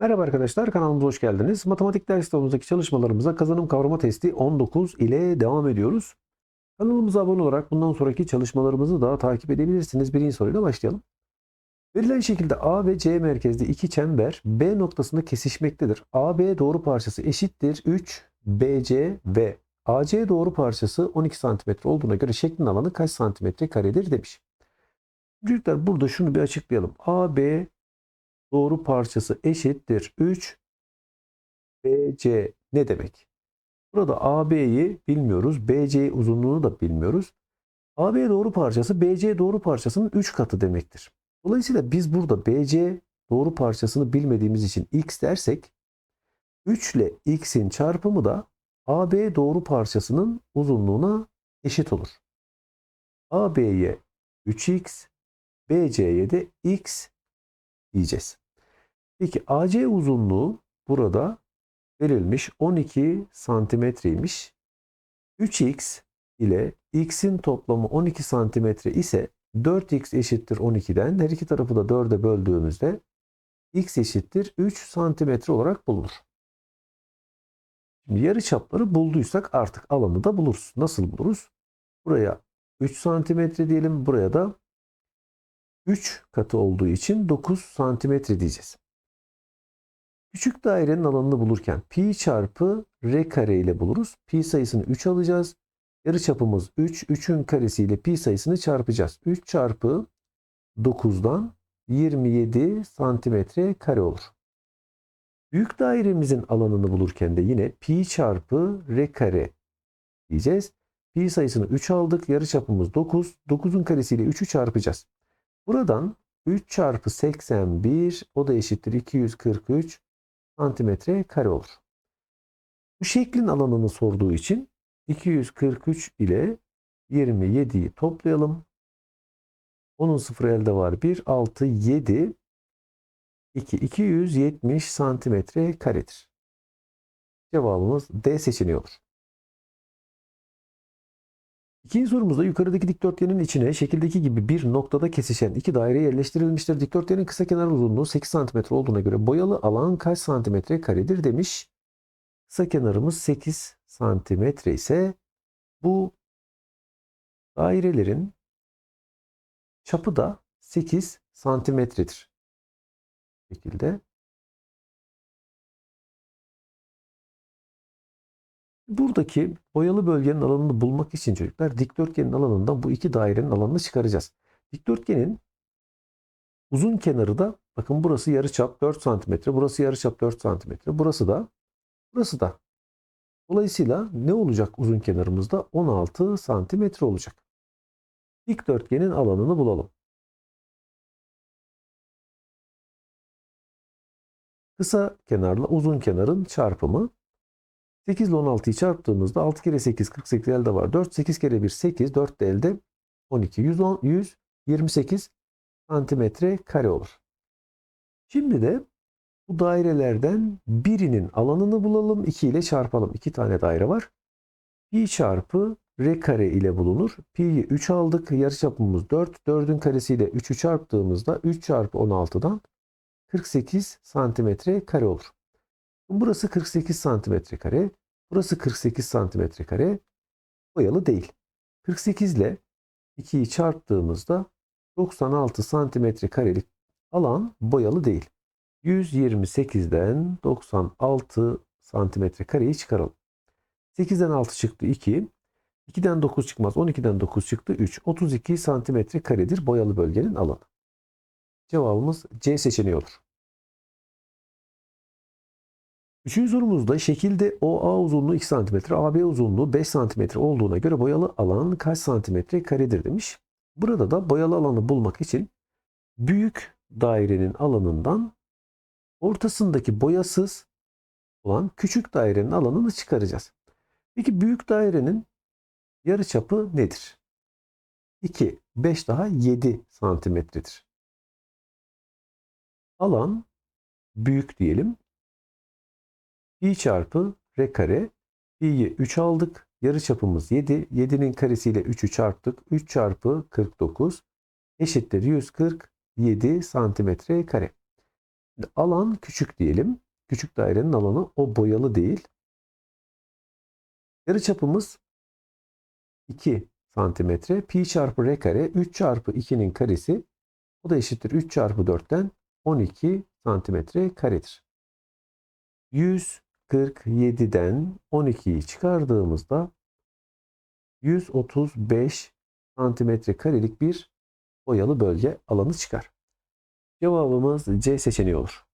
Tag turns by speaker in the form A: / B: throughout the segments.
A: Merhaba arkadaşlar kanalımıza hoş geldiniz. Matematik ders kitabımızdaki çalışmalarımıza kazanım kavrama testi 19 ile devam ediyoruz. Kanalımıza abone olarak bundan sonraki çalışmalarımızı da takip edebilirsiniz. Birinci soruyla başlayalım. Verilen şekilde A ve C merkezli iki çember B noktasında kesişmektedir. AB doğru parçası eşittir 3 BC ve AC doğru parçası 12 cm olduğuna göre şeklin alanı kaç santimetre karedir demiş. Çocuklar burada şunu bir açıklayalım. AB doğru parçası eşittir 3 BC ne demek? Burada AB'yi bilmiyoruz. BC uzunluğunu da bilmiyoruz. AB doğru parçası BC doğru parçasının 3 katı demektir. Dolayısıyla biz burada BC doğru parçasını bilmediğimiz için x dersek 3 ile x'in çarpımı da AB doğru parçasının uzunluğuna eşit olur. AB'ye 3x, BC'ye de x diyeceğiz. Peki AC uzunluğu burada verilmiş 12 santimetreymiş. 3x ile x'in toplamı 12 santimetre ise 4x eşittir 12'den her iki tarafı da 4'e böldüğümüzde x eşittir 3 santimetre olarak bulunur. Şimdi yarı çapları bulduysak artık alanı da buluruz. Nasıl buluruz? Buraya 3 santimetre diyelim. Buraya da 3 katı olduğu için 9 santimetre diyeceğiz. Küçük dairenin alanını bulurken pi çarpı r kare ile buluruz. Pi sayısını 3 alacağız. Yarıçapımız 3. 3'ün karesiyle pi sayısını çarpacağız. 3 çarpı 9'dan 27 santimetre kare olur. Büyük dairemizin alanını bulurken de yine pi çarpı r kare diyeceğiz. Pi sayısını 3 aldık. Yarıçapımız 9. 9'un karesiyle 3'ü çarpacağız. Buradan 3 çarpı 81 o da eşittir 243 santimetre kare olur. Bu şeklin alanını sorduğu için 243 ile 27'yi toplayalım. Onun sıfır elde var 1, 6, 7, 2, 270 santimetre karedir. Cevabımız D seçeneği olur. İkinci sorumuzda yukarıdaki dikdörtgenin içine şekildeki gibi bir noktada kesişen iki daire yerleştirilmiştir. Dikdörtgenin kısa kenar uzunluğu 8 cm olduğuna göre boyalı alan kaç santimetre karedir demiş. Kısa kenarımız 8 santimetre ise bu dairelerin çapı da 8 santimetredir. Bu şekilde. Buradaki boyalı bölgenin alanını bulmak için çocuklar dikdörtgenin alanından bu iki dairenin alanını çıkaracağız. Dikdörtgenin uzun kenarı da bakın burası yarıçap 4 cm, burası yarıçap 4 cm, burası da burası da. Dolayısıyla ne olacak uzun kenarımızda? 16 cm olacak. Dikdörtgenin alanını bulalım. Kısa kenarla uzun kenarın çarpımı 8 ile 16'yı çarptığımızda 6 kere 8 48 elde var. 4 8 kere 1 8 4 de elde 12 110 128 santimetre kare olur. Şimdi de bu dairelerden birinin alanını bulalım. 2 ile çarpalım. 2 tane daire var. Pi çarpı r kare ile bulunur. Pi'yi 3 aldık. Yarıçapımız 4. 4'ün karesiyle 3'ü çarptığımızda 3 çarpı 16'dan 48 santimetre kare olur. Burası 48 santimetre kare. Burası 48 santimetre kare. Boyalı değil. 48 ile 2'yi çarptığımızda 96 santimetre karelik alan boyalı değil. 128'den 96 santimetre kareyi çıkaralım. 8'den 6 çıktı 2. 2'den 9 çıkmaz. 12'den 9 çıktı 3. 32 santimetre karedir boyalı bölgenin alanı. Cevabımız C seçeneği olur. Üçüncü sorumuzda şekilde OA uzunluğu 2 cm, AB uzunluğu 5 cm olduğuna göre boyalı alan kaç santimetre karedir demiş. Burada da boyalı alanı bulmak için büyük dairenin alanından ortasındaki boyasız olan küçük dairenin alanını çıkaracağız. Peki büyük dairenin yarıçapı nedir? 2, 5 daha 7 santimetredir. Alan büyük diyelim. Pi çarpı r kare. Pi'yi 3 aldık. Yarı çapımız 7. 7'nin karesiyle 3'ü çarptık. 3 çarpı 49 eşittir 147 santimetre kare. Alan küçük diyelim. Küçük dairenin alanı o boyalı değil. Yarıçapımız 2 santimetre. Pi çarpı r kare 3 çarpı 2'nin karesi o da eşittir 3 çarpı 4'ten 12 santimetre karedir. 147'den 12'yi çıkardığımızda 135 santimetre karelik bir boyalı bölge alanı çıkar. Cevabımız C seçeneği olur.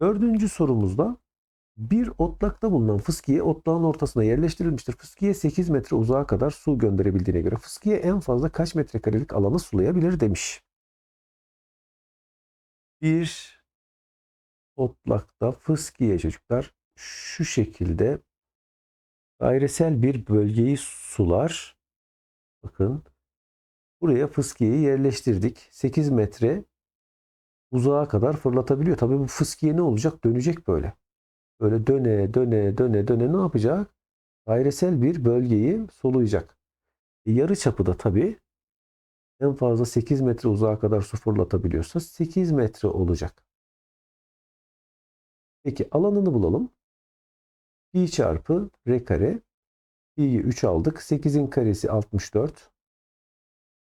A: Dördüncü sorumuzda bir otlakta bulunan fıskiye otlağın ortasına yerleştirilmiştir. Fıskiye 8 metre uzağa kadar su gönderebildiğine göre fıskiye en fazla kaç metrekarelik alanı sulayabilir demiş. Bir otlakta fıskiye çocuklar şu şekilde dairesel bir bölgeyi sular. Bakın buraya fıskiyeyi yerleştirdik. 8 metre uzağa kadar fırlatabiliyor. Tabii bu fıskiye ne olacak? Dönecek böyle. Böyle döne döne döne döne ne yapacak? Dairesel bir bölgeyi soluyacak. E, yarı çapı da tabii en fazla 8 metre uzağa kadar su fırlatabiliyorsa 8 metre olacak. Peki alanını bulalım. Pi çarpı r kare. Pi'yi 3 aldık. 8'in karesi 64.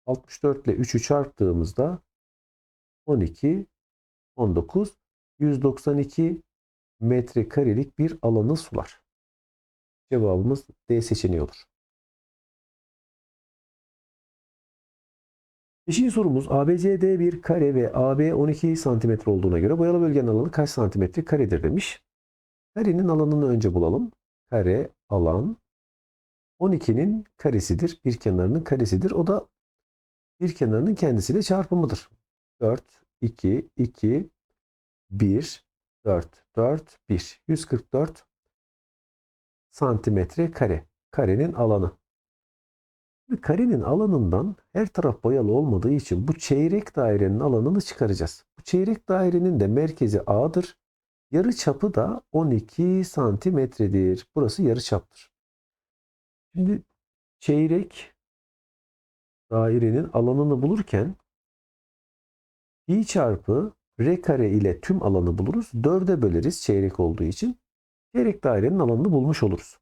A: 64 ile 3'ü çarptığımızda 12, 19, 192 metrekarelik bir alanı sular. Cevabımız D seçeneği olur. Beşinci sorumuz ABCD bir kare ve AB 12 santimetre olduğuna göre boyalı bölgenin alanı kaç santimetre karedir demiş. Karenin alanını önce bulalım. Kare alan 12'nin karesidir. Bir kenarının karesidir. O da bir kenarının kendisiyle çarpımıdır. 4, 2, 2, 1, 4, 4, 1. 144 santimetre kare. Karenin alanı. Şimdi karenin alanından her taraf boyalı olmadığı için bu çeyrek dairenin alanını çıkaracağız. Bu çeyrek dairenin de merkezi A'dır. Yarı çapı da 12 santimetredir. Burası yarı çaptır. Şimdi çeyrek dairenin alanını bulurken pi çarpı r kare ile tüm alanı buluruz. 4'e böleriz çeyrek olduğu için. Çeyrek dairenin alanını bulmuş oluruz.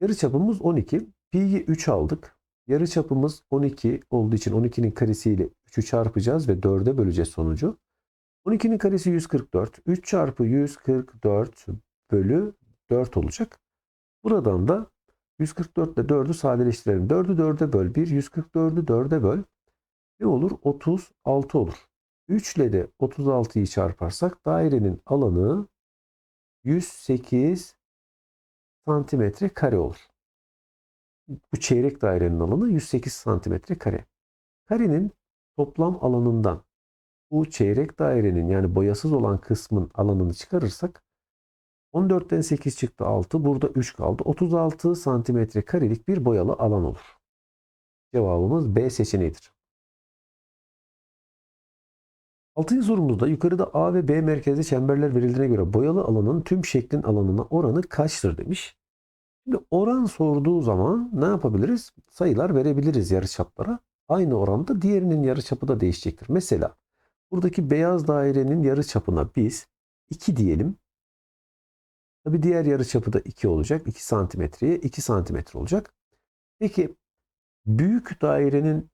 A: Yarıçapımız 12. Pi'yi 3 aldık. Yarıçapımız 12 olduğu için 12'nin karesiyle 3'ü çarpacağız ve 4'e böleceğiz sonucu. 12'nin karesi 144. 3 çarpı 144 bölü 4 olacak. Buradan da 144 ile 4'ü sadeleştirelim. 4'ü 4'e böl 1. 144'ü 4'e böl. Ne olur? 36 olur. 3 ile de 36'yı çarparsak dairenin alanı 108 santimetre kare olur. Bu çeyrek dairenin alanı 108 santimetre kare. Karenin toplam alanından bu çeyrek dairenin yani boyasız olan kısmın alanını çıkarırsak 14'ten 8 çıktı 6. Burada 3 kaldı. 36 santimetre karelik bir boyalı alan olur. Cevabımız B seçeneğidir. Altıncı sorumuzda yukarıda A ve B merkezli çemberler verildiğine göre boyalı alanın tüm şeklin alanına oranı kaçtır demiş. Şimdi oran sorduğu zaman ne yapabiliriz? Sayılar verebiliriz yarıçaplara. Aynı oranda diğerinin yarıçapı da değişecektir. Mesela buradaki beyaz dairenin yarıçapına biz 2 diyelim. Tabi diğer yarıçapı da 2 olacak. 2 santimetreye 2 santimetre olacak. Peki büyük dairenin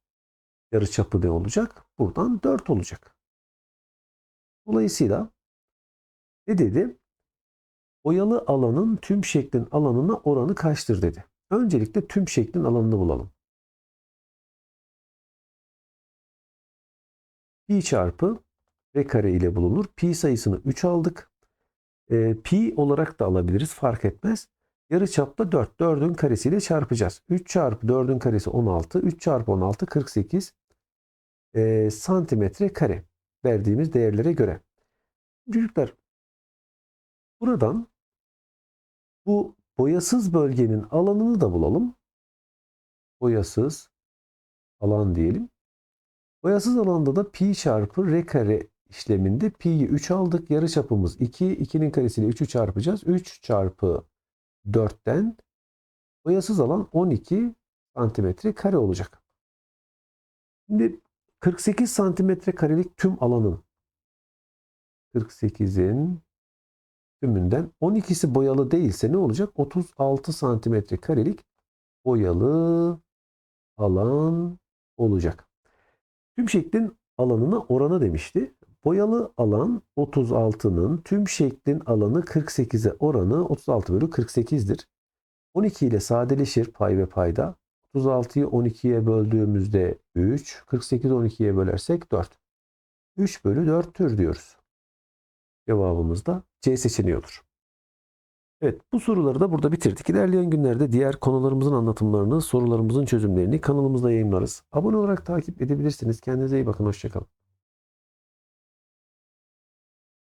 A: yarıçapı ne olacak? Buradan 4 olacak. Dolayısıyla ne dedi? Boyalı alanın tüm şeklin alanına oranı kaçtır dedi. Öncelikle tüm şeklin alanını bulalım. Pi çarpı r kare ile bulunur. Pi sayısını 3 aldık. E, pi olarak da alabiliriz fark etmez. Yarı çapta 4. 4'ün karesiyle çarpacağız. 3 çarpı 4'ün karesi 16. 3 çarpı 16 48 e, santimetre kare verdiğimiz değerlere göre. Çocuklar buradan bu boyasız bölgenin alanını da bulalım. Boyasız alan diyelim. Boyasız alanda da pi çarpı r kare işleminde pi'yi 3 aldık. Yarı çapımız 2. 2'nin karesiyle 3'ü çarpacağız. 3 çarpı 4'ten boyasız alan 12 santimetre kare olacak. Şimdi 48 santimetre karelik tüm alanın 48'in tümünden 12'si boyalı değilse ne olacak? 36 santimetre karelik boyalı alan olacak. Tüm şeklin alanına oranı demişti. Boyalı alan 36'nın tüm şeklin alanı 48'e oranı 36 bölü 48'dir. 12 ile sadeleşir pay ve payda. 36'yı 12'ye böldüğümüzde 3, 48 12'ye bölersek 4. 3 bölü 4'tür diyoruz. Cevabımız da C seçeneği olur. Evet bu soruları da burada bitirdik. İlerleyen günlerde diğer konularımızın anlatımlarını, sorularımızın çözümlerini kanalımızda yayınlarız. Abone olarak takip edebilirsiniz. Kendinize iyi bakın. Hoşçakalın.